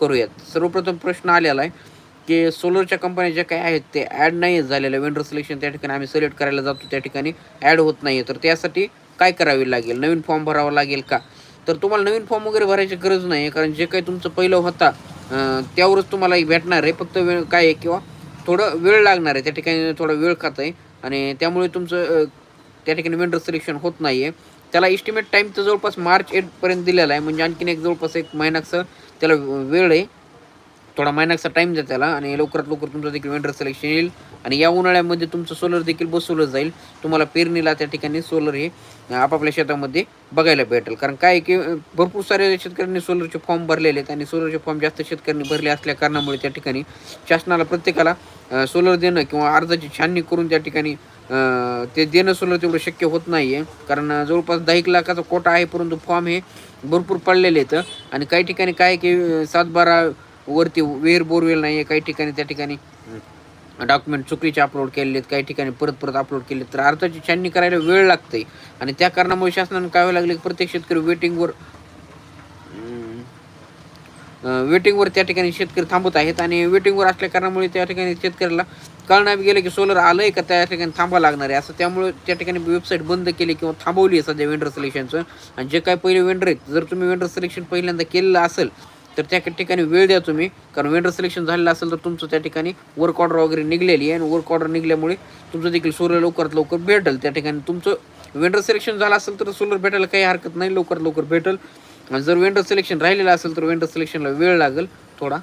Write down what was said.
करूयात. सर्वप्रथम प्रश्न आलेला आहे की सोलरच्या कंपन्या ज्या काही आहेत ते ॲड नाही झालेल्या. वेंडर सिलेक्शन त्या ठिकाणी आम्ही सिलेक्ट करायला जातो. त्या ठिकाणी ॲड होत नाही तर त्यासाठी काय करावे लागेल? नवीन फॉर्म भरावा लागेल का? तर तुम्हाला नवीन फॉर्म वगैरे भरायची गरज नाही आहे कारण जे काही तुमचं पहिलं होता त्यावरच तुम्हाला भेटणार आहे. फक्त वेळ काय आहे किंवा थोडं वेळ लागणार आहे. त्या ठिकाणी थोडा वेळ खात आहे. आणि त्यामुळे तुमचं त्या ठिकाणी वेंडर सिलेक्शन होत नाही आहे त्याला इस्टिमेट टाईम तर जवळपास मार्च एटपर्यंत दिलेला आहे. म्हणजे आणखीन एक जवळपास एक महिन्याचं त्याला वेळ आहे. थोडा महिन्याचा टाईम द्या त्याला आणि लवकरात लवकर तुमचं देखील वेंडर सिलेक्शन येईल. आणि या उन्हाळ्यामध्ये तुमचं सोलर देखील बसवलं जाईल. तुम्हाला पेरणीला त्या ठिकाणी सोलर हे आपापल्या शेतामध्ये बघायला भेटेल. कारण काय की भरपूर सारे शेतकऱ्यांनी सोलरचे फॉर्म भरलेले आहेत आणि सोलरचे फॉर्म जास्त शेतकऱ्यांनी भरले असल्या कारणामुळे त्या ठिकाणी शासनाला प्रत्येकाला सोलर देणं किंवा अर्जाची छाननी करून त्या ठिकाणी ते देणं सुलभ तेवढं शक्य होत नाही आहे कारण जवळपास दहा एक लाखाचा कोटा आहे परंतु फॉर्म हे भरपूर पडलेले आहेत. आणि काही ठिकाणी काय आहे की अं, सात बारा वरती वेर बोरवेल नाही आहे काही ठिकाणी त्या ठिकाणी डॉक्युमेंट चुकीचे अपलोड केलेले आहेत काही ठिकाणी परत परत अपलोड केले तर अर्थाची छाननी करायला वेळ लागते आणि त्या कारणामुळे शासनानं काय व्हायला लागले की प्रत्येक शेतकरी वेटिंगवर वेटिंगवर त्या ठिकाणी शेतकरी थांबत आहेत आणि वेटिंगवर असल्या कारणामुळे त्या ठिकाणी शेतकऱ्याला कळणार गेलं की सोलर आलं आहे का त्या ठिकाणी थांबा लागणार आहे. असं त्यामुळे त्या ठिकाणी वेबसाईट बंद केली किंवा थांबवली आहे सध्या वेंडर सिलेक्शनचं आणि जे काय पहिले वेंडर आहेत जर तुम्ही वेंडर सिलेक्शन पहिल्यांदा केलेलं असेल तर त्या ठिकाणी वेळ द्या तुम्ही. कारण वेंडर सिलेक्शन झालेलं असेल तर तुमचं त्या ठिकाणी वर्क ऑर्डर वगैरे निघलेली आहे. आणि वर्क ऑर्डर निघल्यामुळे तुमचं देखील सोलर लवकरात लवकर भेटेल. त्या ठिकाणी तुमचं वेंडर सिलेक्शन झालं असेल तर सोलर भेटायला काही हरकत नाही. लवकरात लवकर भेटेल. जर विंडो सिलेक्शन राहिलेलं असेल तर वेंडर सिलेक्शनला वेळ लागेल थोडा.